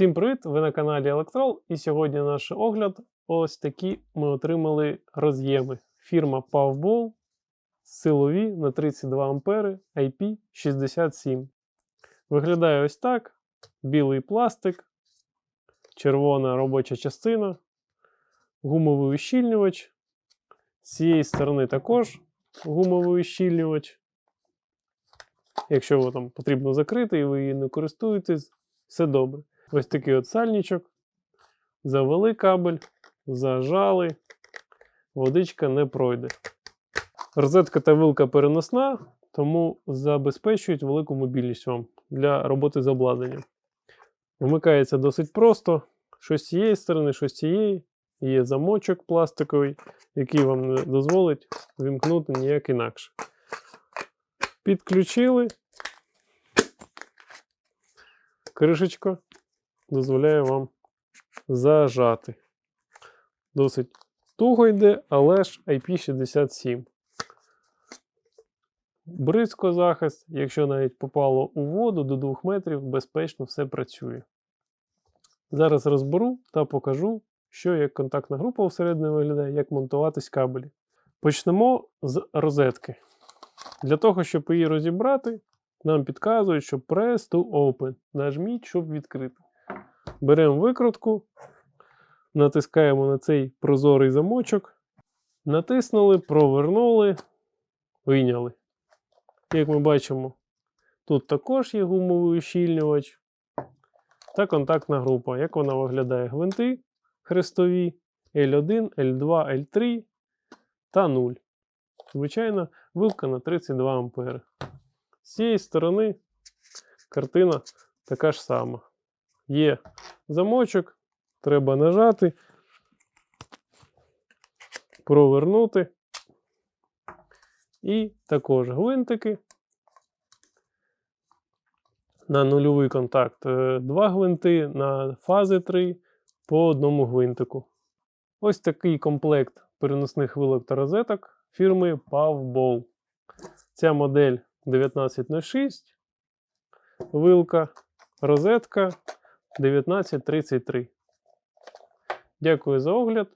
Всім привіт! Ви на каналі Електрол. І сьогодні наш огляд. Ось такі ми отримали роз'єми. Фірма Powerball силові на 32 ампери IP67. Виглядає ось так: білий пластик, червона робоча частина, гумовий ущільнювач. З цієї сторони також гумовий ущільнювач. Якщо ви там потрібно закрити і ви її не користуєтесь, все добре. Ось такий от сальничок. Завели кабель, зажали, водичка не пройде. Розетка та вилка переносна, тому забезпечують велику мобільність вам для роботи з обладнанням. Вмикається досить просто. Щось з цієї сторони, щось цієї. Є замочок пластиковий, який вам не дозволить вімкнути ніяк інакше. Підключили. Кришечка дозволяє вам зажати. Досить туго йде, але ж IP67. Бризкозахист, якщо навіть попало у воду до 2 метрів, безпечно все працює. Зараз розберу та покажу, що як контактна група всередині виглядає, як монтуватись кабелі. Почнемо з розетки. Для того, щоб її розібрати, нам підказують, що Press to Open. Нажміть, щоб відкрити. Беремо викрутку, натискаємо на цей прозорий замочок, натиснули, провернули, вийняли. Як ми бачимо, тут також є гумовий ущільнювач та контактна група. Як вона виглядає? Гвинти хрестові L1, L2, L3 та 0. Звичайно, вилка на 32 А. З цієї сторони картина така ж сама. Є замочок, треба нажати, провернути. І також гвинтики. На нульовий контакт е, два гвинти, на фази 3 по одному гвинтику. Ось такий комплект переносних вилок та розеток фірми Pavball. Ця модель 1906, вилка, розетка 1933. Дякую за огляд.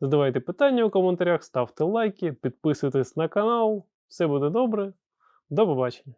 Задавайте питання у коментарях, ставте лайки, підписуйтесь на канал. Все буде добре. До побачення.